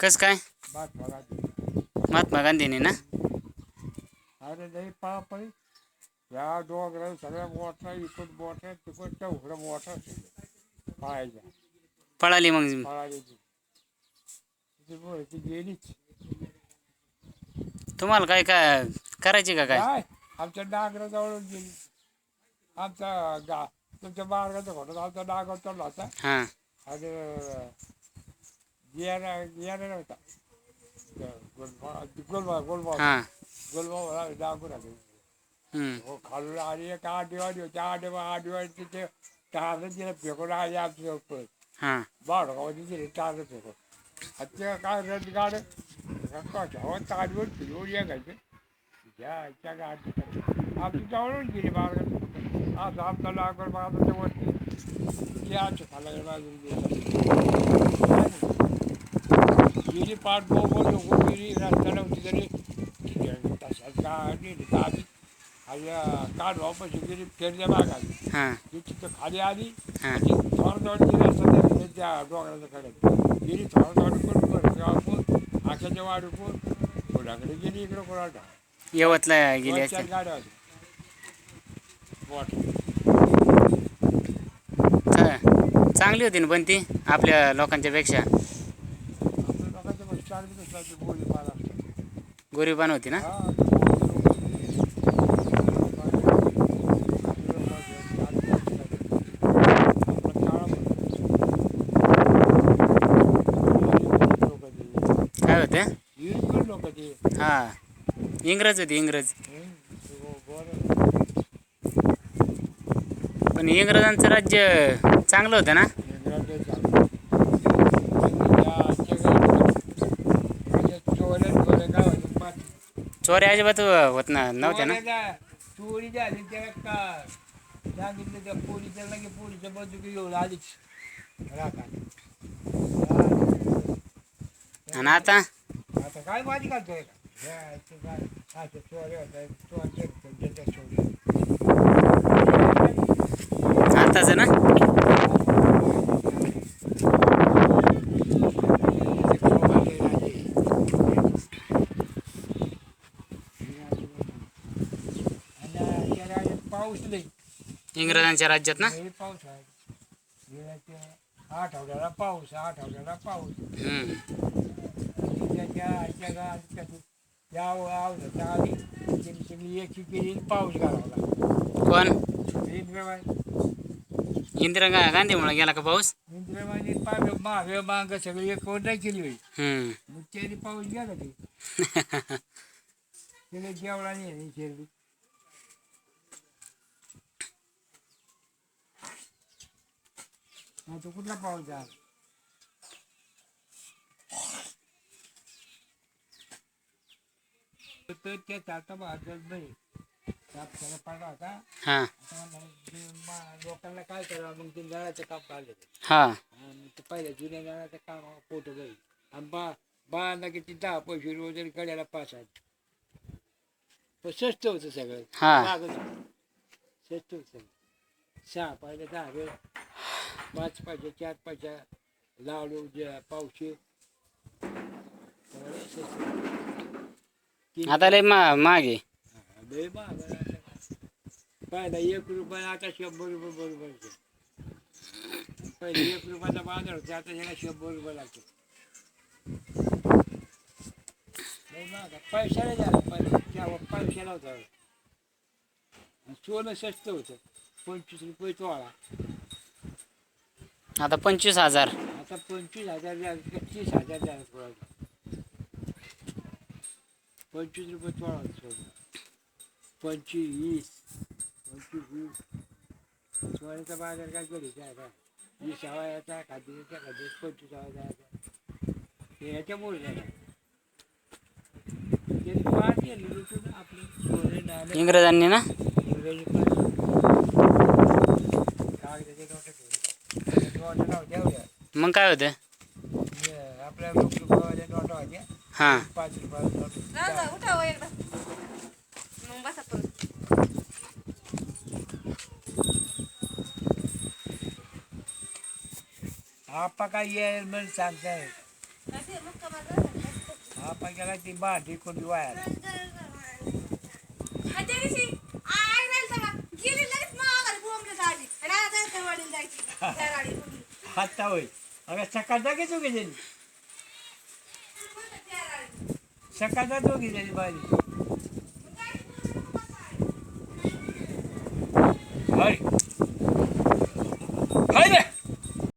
कस काय? महात्मा गांधी ना? अरे नाही पळा या सगळ्या मोठा मोठा मोठा पळायचा पळाली मग पळाली गेलीच तुम्हाला काय काय करायची का काय? आमच्या डांगराजवळून गेली आमचा गा तुमच्या मार्गाचा घोडा आमचा डांगर चालला होता हां आणि गियाना गियाना नव्हता गोलबा गोलबा गोलबा हां गोलबा डांगूर आले हम्म. हो खालून आली एक आठ दिवाळी होती आठ दिवस आठ दिवाळी तिथे टाळलं तिला फेकून आली आमच्या उपर हां बाळगावाची दिली टाळलं फेकून आणि ते काय रथ गाड कशावर ताडवर फिरवून या घ्यायचे घ्यायच्या गाडी आमची जवळून गेली मार्ग आज आमचा लागवड बाजारच्या वरती याच्या खाला बाजून गेली पाठ बोबल लोक गेली रस्त्याला होती तरी तशाच गाडी गाडी आणि काढ वापस गेली फेरल्या भागात ती तिथं खाली आली थोडं थोडं गेली असं त्या डोंगराच्या कडे गेली थोडं थोडं करून आख्याच्या वाडूपूर कोणाकडे गेली इकडं कोणाला यवतला गेली दोन गाड्या होत्या. चा- चांगली होती ना पण ती आपल्या लोकांच्या पेक्षा. आपल्या लोकांच्या पण बोली गोरीबान होती ना? हा काय होते? लोक ते. हां. इंग्रज होते इंग्रज. पण इंग्रजांचं राज्य चांगलं होतं ना? चोऱ्या अजिबात होत ना नव्हत्या ना? चोरी झाली त्याला सांगितलं त्या पोलीच्या लगे पोलीच्या बंदुकी घेऊन आलीच राखा आणि आता? आता काय माझी घालतोय? का घ्यायचं काय असं चोऱ्या होत्या चोरच्या त्यांच्या चोरी आताच ना पाऊस नाही इंग्रजांच्या राज्यात ना लई पाऊस आहे गेल्या आठवड्याला पाऊस आठवड्याला पाऊस हम्म. त्याच्या आजच्या गावात कसं यावं आवडत आली त्यांनी सगळी एकी केली आणि पाऊस घालवला कोण इंद्रबाई इंदिरा गा गांधीमुळे गेला का पाऊस इंद्रबाईने पाय मागे माग सगळी एक कोण नाही केली होई हम्म. मग त्याने पाऊस गेला ते त्याला जेवढा नाही शेरडी नाही तो कुठला पाऊस झाला तर त्या चालता भाजत नाही साप सगळं पडला होता. हां. आता म्हणलं, ते मा- लोकांना काय करावं? मग ते नळाचं काम काढलं ते. हां. आणि ते पहिल्या जुन्या नळाचं काम पोट गई आणि बा बाळांना किती दहा पैसे रोज कड्याला पाच आहेत. पण स्वस्त होतं सगळं. हा. लागत होतं. स्वस्त होतं सगळं. सहा पाहिजे दहा वेळ. पाच पाहिजे चार पाहिजे. लाडू जे पावशे सगळं स्वस्त. होतं. आता लय मा मागे. लय महाग आहे आता. पहिला एक रुपया आता शंभर रुपये बरोबर आहे. पहिले एक रुपयाचा बाजार होता आता याला शंभर रुपये लागतो. लय महाग आहे. पैशाला झाला पहिले तेव्हा पैशाला होता. आणि सोनं स्वस्त होतं. पंचवीस रुपये तोळा. आता पंचवीस हजार. आता पंचवीस हजार झाले का तीस हजार झाले तोळा. पंचवीस रुपये तोळा सोनं पंचवीस. पंचवीस. वीस सोन्याचा बाजार काय कधी काय काय वीस हवा याचा खाद्याचा खाद्य पंचवीस हवा जायचा हे ह्याच्यामुळे झाला. आपले इंग्रजांनी ना? इंग्रजी एवढ्या मग काय होतं? पाहिजे हाँ। पाच रुपये उठाव एकदा मग बसा परत आपा काय येईल म्हणून सांगताय आपा गेला ती भांडी कोणी वाया हाता होईल अगं सकाळ जागेच उगे त्यांनी શકાતા તો કીધેલી બાજુ હરી